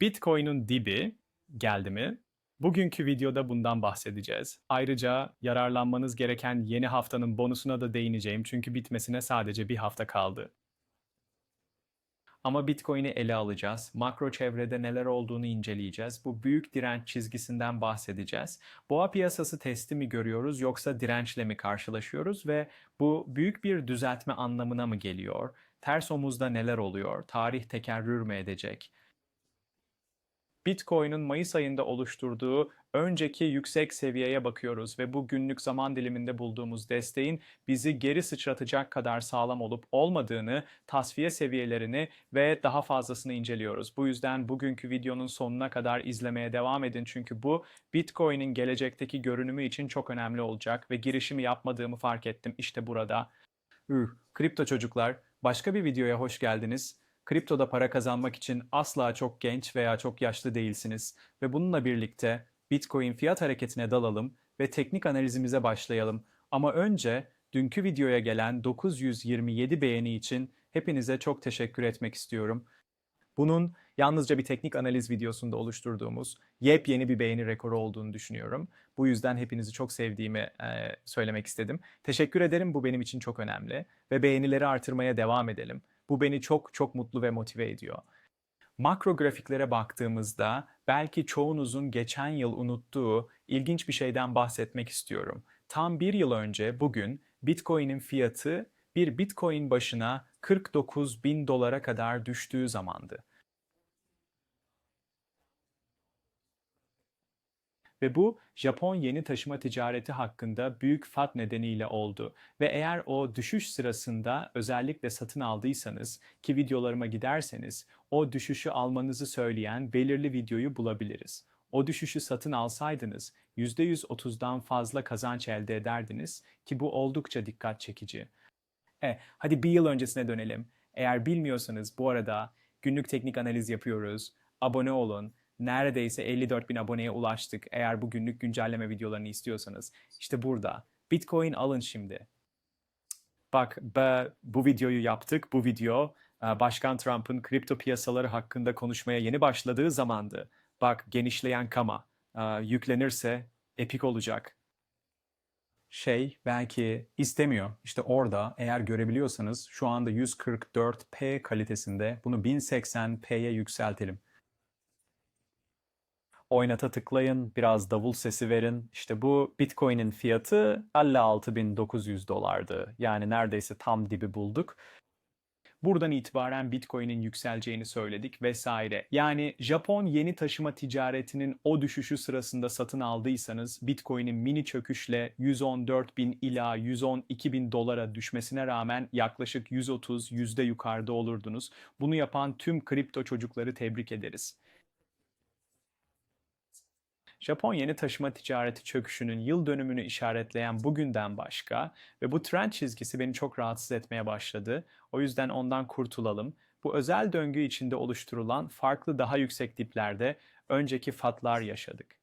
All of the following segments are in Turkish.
Bitcoin'in dibi geldi mi? Bugünkü videoda bundan bahsedeceğiz. Ayrıca yararlanmanız gereken yeni haftanın bonusuna da değineceğim çünkü bitmesine sadece bir hafta kaldı. Ama Bitcoin'i ele alacağız. Makro çevrede neler olduğunu inceleyeceğiz. Bu büyük direnç çizgisinden bahsedeceğiz. Boğa piyasası testi mi görüyoruz yoksa dirençle mi karşılaşıyoruz ve bu büyük bir düzeltme anlamına mı geliyor? Ters omuzda neler oluyor? Tarih tekerrür mü edecek? Bitcoin'in Mayıs ayında oluşturduğu önceki yüksek seviyeye bakıyoruz ve bu günlük zaman diliminde bulduğumuz desteğin bizi geri sıçratacak kadar sağlam olup olmadığını, tasfiye seviyelerini ve daha fazlasını inceliyoruz. Bu yüzden bugünkü videonun sonuna kadar izlemeye devam edin çünkü bu Bitcoin'in gelecekteki görünümü için çok önemli olacak ve girişimi yapmadığımı fark ettim işte burada. Üh, kripto çocuklar, başka bir videoya hoş geldiniz. Kriptoda para kazanmak için asla çok genç veya çok yaşlı değilsiniz ve bununla birlikte Bitcoin fiyat hareketine dalalım ve teknik analizimize başlayalım. Ama önce dünkü videoya gelen 927 beğeni için hepinize çok teşekkür etmek istiyorum. Bunun yalnızca bir teknik analiz videosunda oluşturduğumuz yepyeni bir beğeni rekoru olduğunu düşünüyorum. Bu yüzden hepinizi çok sevdiğimi e, söylemek istedim. Teşekkür ederim bu benim için çok önemli ve beğenileri artırmaya devam edelim. Bu beni çok çok mutlu ve motive ediyor. Makro grafiklere baktığımızda belki çoğunuzun geçen yıl unuttuğu ilginç bir şeyden bahsetmek istiyorum. Tam bir yıl önce bugün Bitcoin'in fiyatı bir Bitcoin başına 49 bin dolara kadar düştüğü zamandı. Ve bu Japon yeni taşıma ticareti hakkında büyük fat nedeniyle oldu. Ve eğer o düşüş sırasında özellikle satın aldıysanız ki videolarıma giderseniz o düşüşü almanızı söyleyen belirli videoyu bulabiliriz. O düşüşü satın alsaydınız %130'dan fazla kazanç elde ederdiniz ki bu oldukça dikkat çekici. E, hadi bir yıl öncesine dönelim. Eğer bilmiyorsanız bu arada günlük teknik analiz yapıyoruz. Abone olun neredeyse 54 bin aboneye ulaştık eğer bu günlük güncelleme videolarını istiyorsanız. İşte burada. Bitcoin alın şimdi. Bak be, bu videoyu yaptık. Bu video e, Başkan Trump'ın kripto piyasaları hakkında konuşmaya yeni başladığı zamandı. Bak genişleyen kama. E, yüklenirse epik olacak. Şey belki istemiyor. İşte orada eğer görebiliyorsanız şu anda 144p kalitesinde bunu 1080p'ye yükseltelim oynata tıklayın, biraz davul sesi verin. İşte bu Bitcoin'in fiyatı 56.900 dolardı. Yani neredeyse tam dibi bulduk. Buradan itibaren Bitcoin'in yükseleceğini söyledik vesaire. Yani Japon yeni taşıma ticaretinin o düşüşü sırasında satın aldıysanız Bitcoin'in mini çöküşle 114 bin ila 112 bin dolara düşmesine rağmen yaklaşık 130 yüzde yukarıda olurdunuz. Bunu yapan tüm kripto çocukları tebrik ederiz. Japon yeni taşıma ticareti çöküşünün yıl dönümünü işaretleyen bugünden başka ve bu trend çizgisi beni çok rahatsız etmeye başladı. O yüzden ondan kurtulalım. Bu özel döngü içinde oluşturulan farklı daha yüksek diplerde önceki fatlar yaşadık.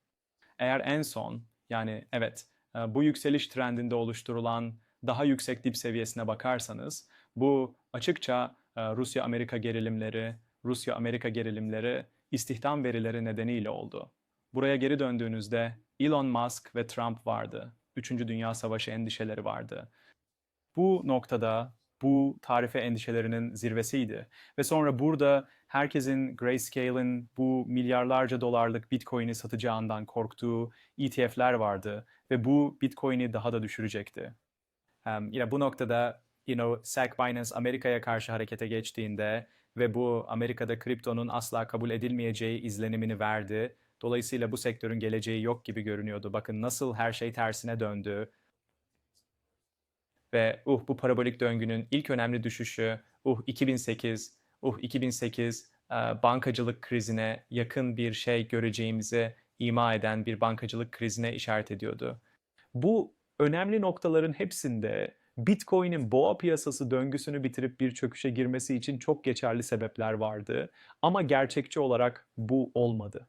Eğer en son yani evet e, bu yükseliş trendinde oluşturulan daha yüksek dip seviyesine bakarsanız bu açıkça e, Rusya-Amerika gerilimleri, Rusya-Amerika gerilimleri istihdam verileri nedeniyle oldu. Buraya geri döndüğünüzde Elon Musk ve Trump vardı. Üçüncü Dünya Savaşı endişeleri vardı. Bu noktada bu tarife endişelerinin zirvesiydi. Ve sonra burada herkesin Grayscale'in bu milyarlarca dolarlık Bitcoin'i satacağından korktuğu ETF'ler vardı ve bu Bitcoin'i daha da düşürecekti. Um, yine bu noktada you know, SEC Binance Amerika'ya karşı harekete geçtiğinde ve bu Amerika'da kriptonun asla kabul edilmeyeceği izlenimini verdi Dolayısıyla bu sektörün geleceği yok gibi görünüyordu. Bakın nasıl her şey tersine döndü. Ve uh bu parabolik döngünün ilk önemli düşüşü uh 2008, uh 2008 e, bankacılık krizine yakın bir şey göreceğimizi ima eden bir bankacılık krizine işaret ediyordu. Bu önemli noktaların hepsinde Bitcoin'in boğa piyasası döngüsünü bitirip bir çöküşe girmesi için çok geçerli sebepler vardı. Ama gerçekçi olarak bu olmadı.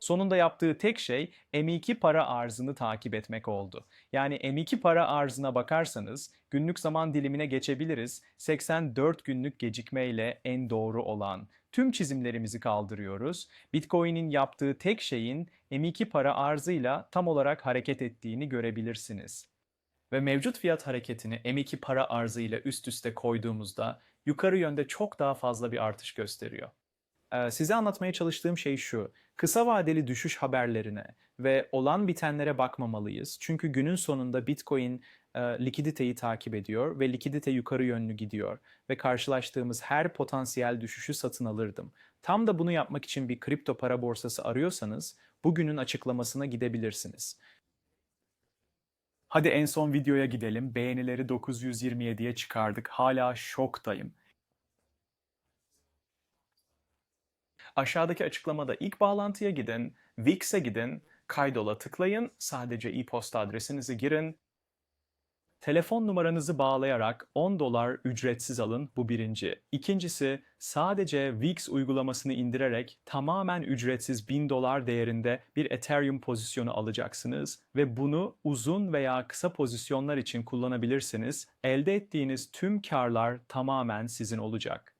Sonunda yaptığı tek şey M2 para arzını takip etmek oldu. Yani M2 para arzına bakarsanız günlük zaman dilimine geçebiliriz. 84 günlük gecikmeyle en doğru olan. Tüm çizimlerimizi kaldırıyoruz. Bitcoin'in yaptığı tek şeyin M2 para arzıyla tam olarak hareket ettiğini görebilirsiniz. Ve mevcut fiyat hareketini M2 para arzı ile üst üste koyduğumuzda yukarı yönde çok daha fazla bir artış gösteriyor. Size anlatmaya çalıştığım şey şu. Kısa vadeli düşüş haberlerine ve olan bitenlere bakmamalıyız. Çünkü günün sonunda Bitcoin likiditeyi takip ediyor ve likidite yukarı yönlü gidiyor ve karşılaştığımız her potansiyel düşüşü satın alırdım. Tam da bunu yapmak için bir kripto para borsası arıyorsanız bugünün açıklamasına gidebilirsiniz. Hadi en son videoya gidelim. Beğenileri 927'ye çıkardık. Hala şoktayım. Aşağıdaki açıklamada ilk bağlantıya gidin, Wix'e gidin, kaydola tıklayın, sadece e-posta adresinizi girin. Telefon numaranızı bağlayarak 10 dolar ücretsiz alın bu birinci. İkincisi sadece Wix uygulamasını indirerek tamamen ücretsiz 1000 dolar değerinde bir Ethereum pozisyonu alacaksınız ve bunu uzun veya kısa pozisyonlar için kullanabilirsiniz. Elde ettiğiniz tüm karlar tamamen sizin olacak.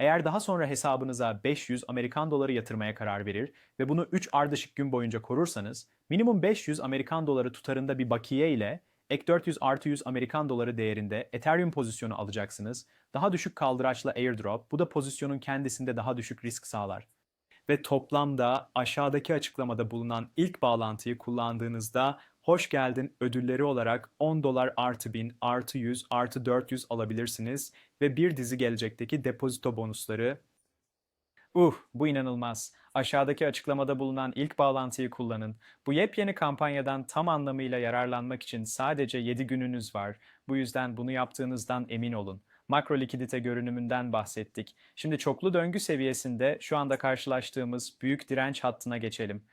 Eğer daha sonra hesabınıza 500 Amerikan doları yatırmaya karar verir ve bunu 3 ardışık gün boyunca korursanız minimum 500 Amerikan doları tutarında bir bakiye ile ek 400 artı 100 Amerikan doları değerinde Ethereum pozisyonu alacaksınız. Daha düşük kaldıraçla airdrop, bu da pozisyonun kendisinde daha düşük risk sağlar. Ve toplamda aşağıdaki açıklamada bulunan ilk bağlantıyı kullandığınızda hoş geldin ödülleri olarak 10 dolar artı 1000 artı 100 artı 400 alabilirsiniz ve bir dizi gelecekteki depozito bonusları. Uh bu inanılmaz. Aşağıdaki açıklamada bulunan ilk bağlantıyı kullanın. Bu yepyeni kampanyadan tam anlamıyla yararlanmak için sadece 7 gününüz var. Bu yüzden bunu yaptığınızdan emin olun. Makro likidite görünümünden bahsettik. Şimdi çoklu döngü seviyesinde şu anda karşılaştığımız büyük direnç hattına geçelim.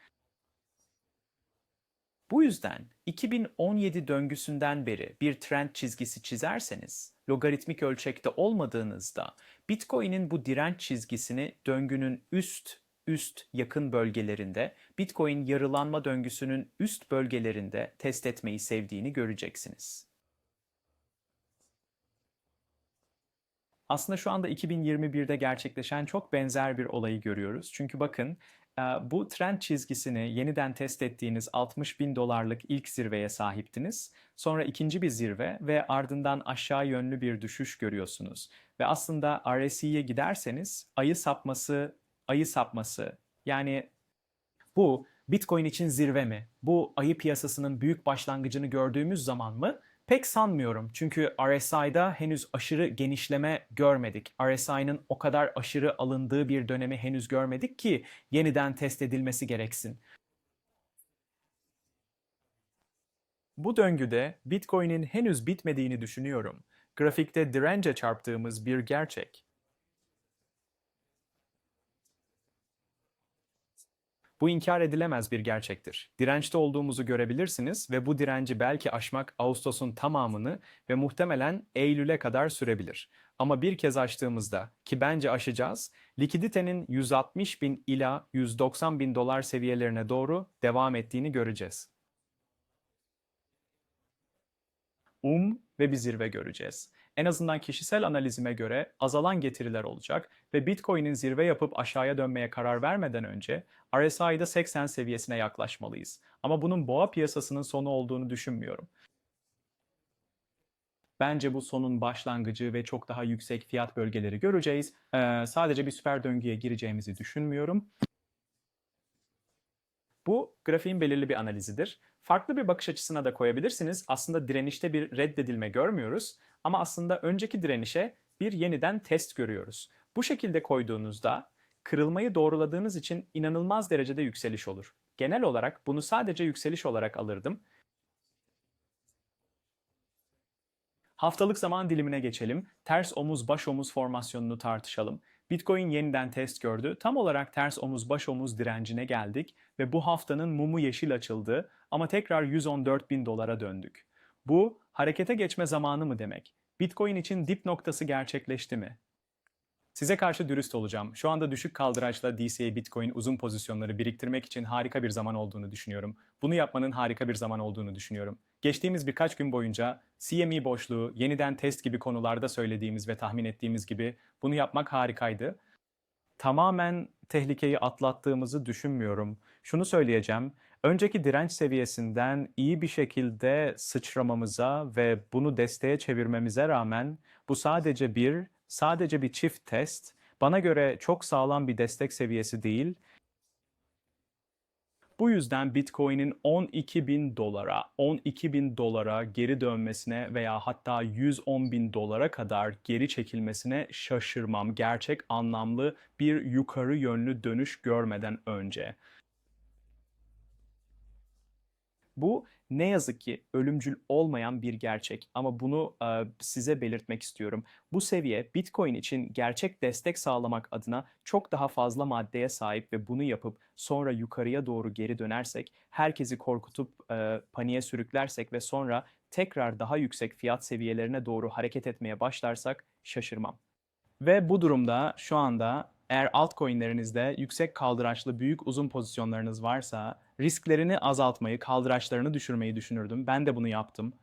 Bu yüzden 2017 döngüsünden beri bir trend çizgisi çizerseniz, logaritmik ölçekte olmadığınızda Bitcoin'in bu direnç çizgisini döngünün üst üst yakın bölgelerinde, Bitcoin yarılanma döngüsünün üst bölgelerinde test etmeyi sevdiğini göreceksiniz. Aslında şu anda 2021'de gerçekleşen çok benzer bir olayı görüyoruz. Çünkü bakın bu trend çizgisini yeniden test ettiğiniz 60 bin dolarlık ilk zirveye sahiptiniz. Sonra ikinci bir zirve ve ardından aşağı yönlü bir düşüş görüyorsunuz. Ve aslında RSI'ye giderseniz ayı sapması, ayı sapması yani bu Bitcoin için zirve mi? Bu ayı piyasasının büyük başlangıcını gördüğümüz zaman mı? Pek sanmıyorum çünkü RSI'da henüz aşırı genişleme görmedik. RSI'nin o kadar aşırı alındığı bir dönemi henüz görmedik ki yeniden test edilmesi gereksin. Bu döngüde Bitcoin'in henüz bitmediğini düşünüyorum. Grafikte dirence çarptığımız bir gerçek. Bu inkar edilemez bir gerçektir. Dirençte olduğumuzu görebilirsiniz ve bu direnci belki aşmak Ağustos'un tamamını ve muhtemelen Eylül'e kadar sürebilir. Ama bir kez aştığımızda ki bence aşacağız, likiditenin 160 bin ila 190 bin dolar seviyelerine doğru devam ettiğini göreceğiz. Um ve bir zirve göreceğiz en azından kişisel analizime göre azalan getiriler olacak ve Bitcoin'in zirve yapıp aşağıya dönmeye karar vermeden önce RSI'da 80 seviyesine yaklaşmalıyız. Ama bunun boğa piyasasının sonu olduğunu düşünmüyorum. Bence bu sonun başlangıcı ve çok daha yüksek fiyat bölgeleri göreceğiz. Ee, sadece bir süper döngüye gireceğimizi düşünmüyorum. Bu grafiğin belirli bir analizidir. Farklı bir bakış açısına da koyabilirsiniz. Aslında direnişte bir reddedilme görmüyoruz ama aslında önceki direnişe bir yeniden test görüyoruz. Bu şekilde koyduğunuzda kırılmayı doğruladığınız için inanılmaz derecede yükseliş olur. Genel olarak bunu sadece yükseliş olarak alırdım. Haftalık zaman dilimine geçelim. Ters omuz baş omuz formasyonunu tartışalım. Bitcoin yeniden test gördü. Tam olarak ters omuz baş omuz direncine geldik ve bu haftanın mumu yeşil açıldı ama tekrar 114 bin dolara döndük. Bu harekete geçme zamanı mı demek? Bitcoin için dip noktası gerçekleşti mi? Size karşı dürüst olacağım. Şu anda düşük kaldıraçla DCA Bitcoin uzun pozisyonları biriktirmek için harika bir zaman olduğunu düşünüyorum. Bunu yapmanın harika bir zaman olduğunu düşünüyorum. Geçtiğimiz birkaç gün boyunca CME boşluğu, yeniden test gibi konularda söylediğimiz ve tahmin ettiğimiz gibi bunu yapmak harikaydı. Tamamen tehlikeyi atlattığımızı düşünmüyorum. Şunu söyleyeceğim. Önceki direnç seviyesinden iyi bir şekilde sıçramamıza ve bunu desteğe çevirmemize rağmen bu sadece bir, sadece bir çift test. Bana göre çok sağlam bir destek seviyesi değil. Bu yüzden Bitcoin'in 12 bin dolara, 12 bin dolara geri dönmesine veya hatta 110 bin dolara kadar geri çekilmesine şaşırmam. Gerçek anlamlı bir yukarı yönlü dönüş görmeden önce. Bu ne yazık ki ölümcül olmayan bir gerçek ama bunu e, size belirtmek istiyorum. Bu seviye Bitcoin için gerçek destek sağlamak adına çok daha fazla maddeye sahip ve bunu yapıp sonra yukarıya doğru geri dönersek, herkesi korkutup e, paniğe sürüklersek ve sonra tekrar daha yüksek fiyat seviyelerine doğru hareket etmeye başlarsak şaşırmam. Ve bu durumda şu anda eğer altcoin'lerinizde yüksek kaldıraçlı büyük uzun pozisyonlarınız varsa risklerini azaltmayı, kaldıraçlarını düşürmeyi düşünürdüm. Ben de bunu yaptım.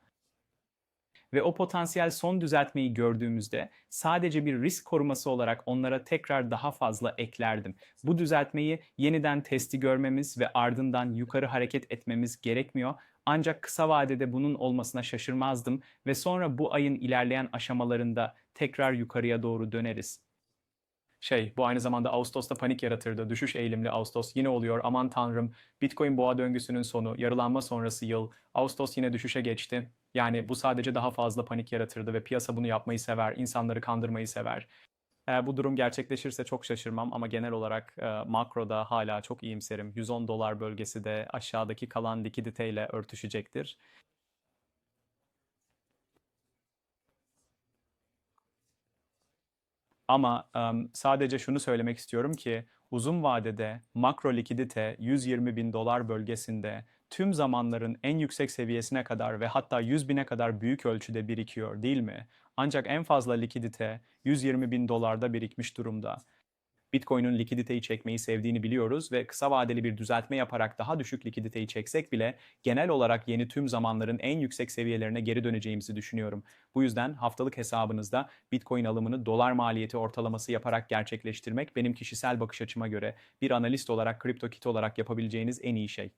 Ve o potansiyel son düzeltmeyi gördüğümüzde sadece bir risk koruması olarak onlara tekrar daha fazla eklerdim. Bu düzeltmeyi yeniden testi görmemiz ve ardından yukarı hareket etmemiz gerekmiyor. Ancak kısa vadede bunun olmasına şaşırmazdım ve sonra bu ayın ilerleyen aşamalarında tekrar yukarıya doğru döneriz. Şey, bu aynı zamanda Ağustos'ta panik yaratırdı. Düşüş eğilimli Ağustos yine oluyor. Aman tanrım. Bitcoin boğa döngüsünün sonu, yarılanma sonrası yıl. Ağustos yine düşüşe geçti. Yani bu sadece daha fazla panik yaratırdı ve piyasa bunu yapmayı sever, insanları kandırmayı sever. Eğer bu durum gerçekleşirse çok şaşırmam ama genel olarak e, makroda hala çok iyimserim. 110 dolar bölgesi de aşağıdaki kalan likiditeyle örtüşecektir. Ama um, sadece şunu söylemek istiyorum ki uzun vadede makro likidite 120 bin dolar bölgesinde tüm zamanların en yüksek seviyesine kadar ve hatta 100 bine kadar büyük ölçüde birikiyor değil mi? Ancak en fazla likidite 120 bin dolarda birikmiş durumda. Bitcoin'in likiditeyi çekmeyi sevdiğini biliyoruz ve kısa vadeli bir düzeltme yaparak daha düşük likiditeyi çeksek bile genel olarak yeni tüm zamanların en yüksek seviyelerine geri döneceğimizi düşünüyorum. Bu yüzden haftalık hesabınızda Bitcoin alımını dolar maliyeti ortalaması yaparak gerçekleştirmek benim kişisel bakış açıma göre bir analist olarak CryptoKit olarak yapabileceğiniz en iyi şey.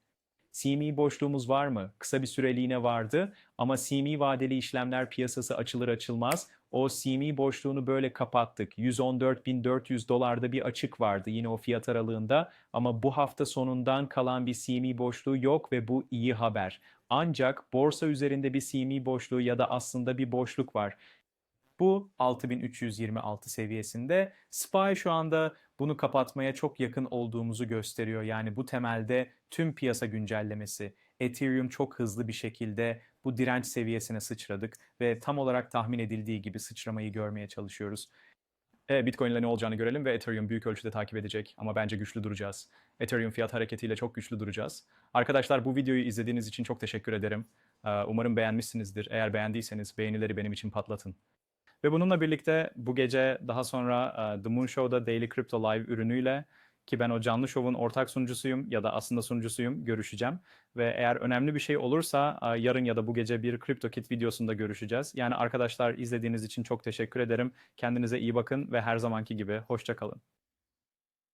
CME boşluğumuz var mı? Kısa bir süreliğine vardı ama CME vadeli işlemler piyasası açılır açılmaz o CME boşluğunu böyle kapattık. 114.400 dolarda bir açık vardı yine o fiyat aralığında ama bu hafta sonundan kalan bir CME boşluğu yok ve bu iyi haber. Ancak borsa üzerinde bir CME boşluğu ya da aslında bir boşluk var. Bu 6326 seviyesinde. SPY şu anda bunu kapatmaya çok yakın olduğumuzu gösteriyor. Yani bu temelde tüm piyasa güncellemesi. Ethereum çok hızlı bir şekilde bu direnç seviyesine sıçradık ve tam olarak tahmin edildiği gibi sıçramayı görmeye çalışıyoruz. E, Bitcoin ile ne olacağını görelim ve Ethereum büyük ölçüde takip edecek ama bence güçlü duracağız. Ethereum fiyat hareketiyle çok güçlü duracağız. Arkadaşlar bu videoyu izlediğiniz için çok teşekkür ederim. Umarım beğenmişsinizdir. Eğer beğendiyseniz beğenileri benim için patlatın. Ve bununla birlikte bu gece daha sonra The Moon Show'da Daily Crypto Live ürünüyle ki ben o canlı şovun ortak sunucusuyum ya da aslında sunucusuyum görüşeceğim. Ve eğer önemli bir şey olursa yarın ya da bu gece bir CryptoKit videosunda görüşeceğiz. Yani arkadaşlar izlediğiniz için çok teşekkür ederim. Kendinize iyi bakın ve her zamanki gibi hoşça kalın.